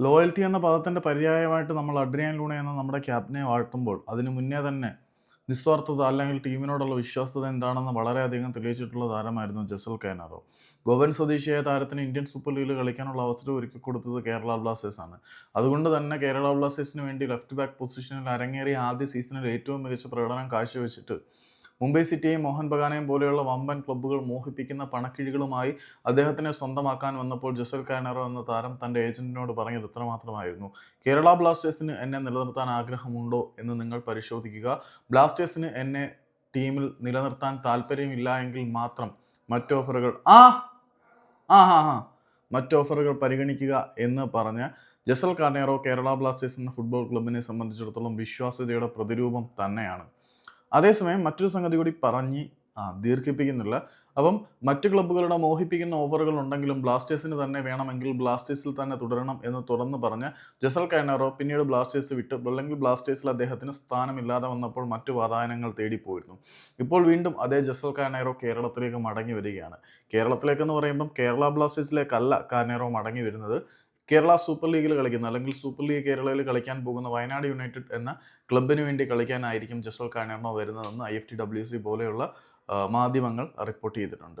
Loyalty എന്ന പദത്തിന്റെ പര്യായമായിട്ട് നമ്മൾ അഡ്രിയാൻ ലൂണ എന്ന നമ്മുടെ ക്യാപ്റ്റനെ വാഴ്ത്തുമ്പോൾ അതിന് മുന്നേ തന്നെ നിസ്വാർത്ഥത അല്ലെങ്കിൽ ടീമിനോടുള്ള വിശ്വാസത എന്താണെന്ന് വളരെയധികം തെളിയിച്ചിട്ടുള്ള താരമായിരുന്നു ജസൽ കാനാറോ ഗോവൻ സ്വദേശിയായ താരത്തിന് ഇന്ത്യൻ സൂപ്പർ ലീഗിൽ കളിക്കാനുള്ള അവസരം ഒരുക്കി കൊടുത്തത് കേരള ബ്ലാസ്റ്റേഴ്സാണ് അതുകൊണ്ട് തന്നെ കേരള ബ്ലാസ്റ്റേഴ്സിന് വേണ്ടി ലെഫ്റ്റ് ബാക്ക് പൊസിഷനിൽ അരങ്ങേറിയ ആദ്യ സീസണിൽ ഏറ്റവും മികച്ച പ്രകടനം കാഴ്ചവെച്ചിട്ട് മുംബൈ സിറ്റിയെയും മോഹൻ ബഗാനെയും പോലെയുള്ള വമ്പൻ ക്ലബ്ബുകൾ മോഹിപ്പിക്കുന്ന പണക്കിഴികളുമായി അദ്ദേഹത്തിനെ സ്വന്തമാക്കാൻ വന്നപ്പോൾ ജസൽ കാനറോ എന്ന താരം തന്റെ ഏജന്റിനോട് പറഞ്ഞത് ഇത്രമാത്രമായിരുന്നു. കേരള ബ്ലാസ്റ്റേഴ്സിന് എന്നെ നിലനിർത്താൻ ആഗ്രഹമുണ്ടോ എന്ന് നിങ്ങൾ പരിശോധിക്കുക. ബ്ലാസ്റ്റേഴ്സിന് എന്നെ ടീമിൽ നിലനിർത്താൻ താല്പര്യമില്ല എങ്കിൽ മാത്രം മറ്റ് ഓഫറുകൾ ആ ആ ഹാ ഹാ മറ്റ് ഓഫറുകൾ പരിഗണിക്കുക എന്ന് പറഞ്ഞ് ജസൽ കാനേറോ കേരള ബ്ലാസ്റ്റേഴ്സ് എന്ന ഫുട്ബോൾ ക്ലബിനെ സംബന്ധിച്ചിടത്തോളം വിശ്വാസ്യതയുടെ പ്രതിരൂപം തന്നെയാണ്. അതേസമയം മറ്റൊരു സംഗതി കൂടി പറഞ്ഞ് ആ ദീർഘിപ്പിക്കുന്നില്ല. അപ്പം മറ്റ് ക്ലബ്ബുകളുടെ മോഹിപ്പിക്കുന്ന ഓവറുകൾ ഉണ്ടെങ്കിലും ബ്ലാസ്റ്റേഴ്സിന് തന്നെ വേണമെങ്കിൽ ബ്ലാസ്റ്റേഴ്സിൽ തന്നെ തുടരണം എന്ന് തുറന്നു പറഞ്ഞ് ജസൽ കൈനറോ പിന്നീട് ബ്ലാസ്റ്റേഴ്സ് വിട്ടു അല്ലെങ്കിൽ ബ്ലാസ്റ്റേഴ്സിൽ അദ്ദേഹത്തിന് സ്ഥാനമില്ലാതെ വന്നപ്പോൾ മറ്റു വാതായനങ്ങൾ തേടിപ്പോയിരുന്നു. ഇപ്പോൾ വീണ്ടും അതേ ജസൽ കൈനറോ കേരളത്തിലേക്ക് മടങ്ങി വരികയാണ്. കേരളത്തിലേക്കെന്ന് പറയുമ്പം കേരള ബ്ലാസ്റ്റേഴ്സിലേക്കല്ല കാനേറോ മടങ്ങി വരുന്നത്. കേരള സൂപ്പർ ലീഗിൽ കളിക്കുന്ന. അല്ലെങ്കിൽ സൂപ്പർ ലീഗ് കേരളയിൽ കളിക്കാൻ പോകുന്ന വയനാട് യുണൈറ്റഡ് എന്ന ക്ലബിന് വേണ്ടി കളിക്കാനായിരിക്കും ജസ്വൽ കാനേറോ വരുന്നതെന്ന് I F T W C പോലെയുള്ള മാധ്യമങ്ങൾ റിപ്പോർട്ട് ചെയ്തിട്ടുണ്ട്.